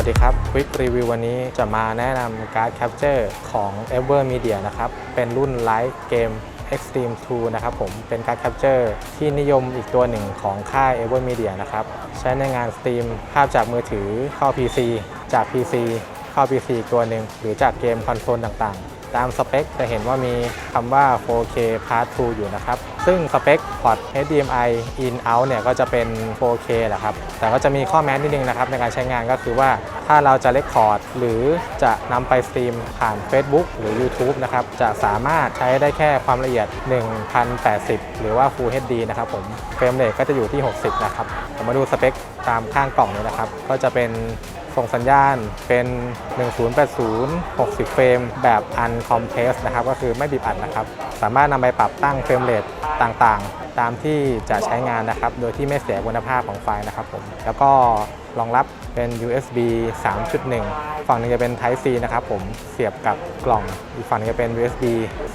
วัสดีครับควิกรีวิววันนี้จะมาแนะนำการ์ดแคปเจอร์ของ Ever Media นะครับ เป็นรุ่นไลท์เกม Extreme 2 นะครับผม เป็นการ์ดแคปเจอร์ที่นิยมอีกตัวหนึ่งของค่าย Ever Media นะครับ ใช้ในงานสตรีมภาพจากมือถือเข้า PC จาก PC เข้า PC อีกตัวหนึ่งหรือจากเกมคอนโซลต่างๆ ตามสเปคจะเห็นว่ามีคำว่า 4K Part 2 อยู่นะครับ ซึ่งสเปคพอร์ต HDMI in out เนี่ยก็จะเป็น 4K แหละครับ แต่ก็จะมีข้อแม้นิดนึงนะครับในการใช้งานก็คือว่า ถ้าเราจะเลคคอร์ดหรือจะนำไปสตรีมผ่าน Facebook หรือ YouTube นะครับ จะสามารถใช้ได้แค่ความละเอียด 1080 หรือว่า Full HD นะครับผม เฟรมเรทก็จะอยู่ที่ 60 นะครับผมมาดูสเปคตามข้างกล่องเลยนะครับ ก็จะเป็นส่งสัญญาณเป็น 1080 60 เฟรม แบบ uncompressed นะครับ ก็คือไม่บีบอัดนะครับ สามารถนำไปปรับตั้งเฟรมเรทต่างๆ ตามที่จะใช้งานนะครับ โดยที่ไม่เสียคุณภาพของไฟล์นะครับผม แล้วก็ รองรับเป็น USB 3.1 ฝั่งหนึงจะเป็น Type C นะครับผมเสียบกับกล่อง อีกฝั่งนึงจะเป็น USB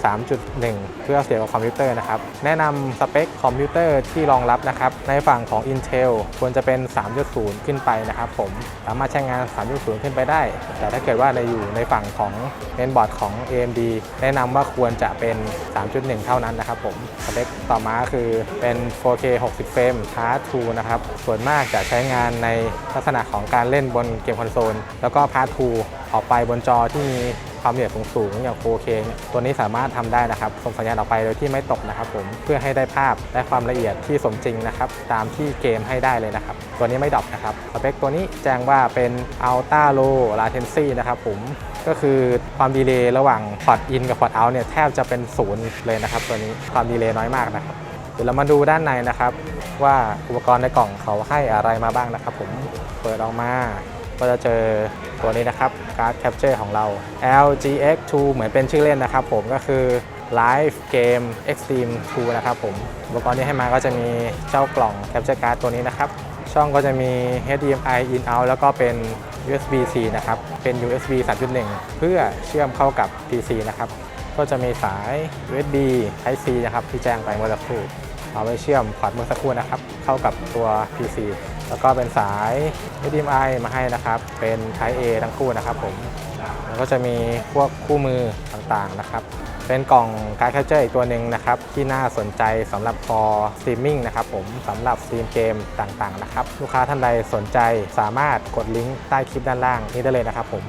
3.1 เพื่อเสียบกับคอมพิวเตอร์นะครับ แนะนำสเปคคอมพิวเตอร์ที่รองรับนะครับ ในฝั่งของ Intel ควรจะเป็น 3.0 ขึ้นไปนะครับผมสามารถใช้งาน 3.0 ขึ้นไปได้ แต่ถ้าเกิดว่าในอยู่ในฝั่งของเมนบอร์ดของ AMD แนะนำว่าควรจะเป็น 3.1 เท่านั้นนะครับผมสเปคต่อมาคือเป็น 4K 60 เฟรม Part 2นะครับ ส่วนมากจะใช้งานในลักษณะของการเล่นบนเกมคอนโซล แล้วก็ Part 2ออกไปบนจอที่มีความละเอียดสูงๆอย่าง 4K เนี่ยตัวนี้สามารถทำได้นะครับส่งสัญญาณออกไปโดยที่ไม่ตกนะครับผมเพื่อให้ได้ภาพและความละเอียดที่สมจริงนะครับตามที่เกมให้ได้เลยนะครับตัวนี้ไม่ดรอปนะครับสเปคตัวนี้แจ้งว่าเป็น Ultra Low Latency นะครับผมก็คือความดีเลย์ระหว่างพอร์ตอินกับพอร์ตเอาเนี่ยแทบจะเป็นศูนย์เลยนะครับตัวนี้ความดีเลย์น้อยมากนะครับ เดี๋ยวเรามาดูด้านในนะครับ ว่าอุปกรณ์ในกล่องเขาให้อะไรมาบ้างนะครับ ผมเปิดออกมาก็จะเจอตัวนี้นะครับการ์ดแคปเจอร์ของเรา LGX2 เหมือนเป็นชื่อเล่นนะครับ ผมก็คือ Live Game Extreme 2 นะครับผมอุปกรณ์ที่ให้มาก็จะมีเจ้ากล่องแคปเจอร์การ์ดตัวนี้นะครับ ช่องก็จะมี HDMI in out แล้วก็เป็น USB-C นะครับ เป็น USB 3.1 เพื่อเชื่อมเข้ากับ PC นะครับ ก็จะมีสาย USB Type C นะครับ ที่แจ้งไปเมื่อสักครู่ เอาไว้เชื่อมพอร์ตเมื่อสักครู่นะครับ เข้ากับตัว PC แล้วก็เป็นสาย HDMI มาให้นะครับ เป็น Type A ทั้งคู่นะครับผมแล้วก็จะมีพวกคู่มือต่างๆนะครับ เป็นกล่องการ์ดแคปเจอร์อีกตัวหนึ่งนะครับ ที่น่าสนใจสำหรับพอสตรีมมิ่งนะครับผมสำหรับสตรีมเกมต่างๆนะครับ ลูกค้าท่านใดสนใจสามารถกดลิงก์ใต้คลิปด้านล่างนี้ได้เลยนะครับผม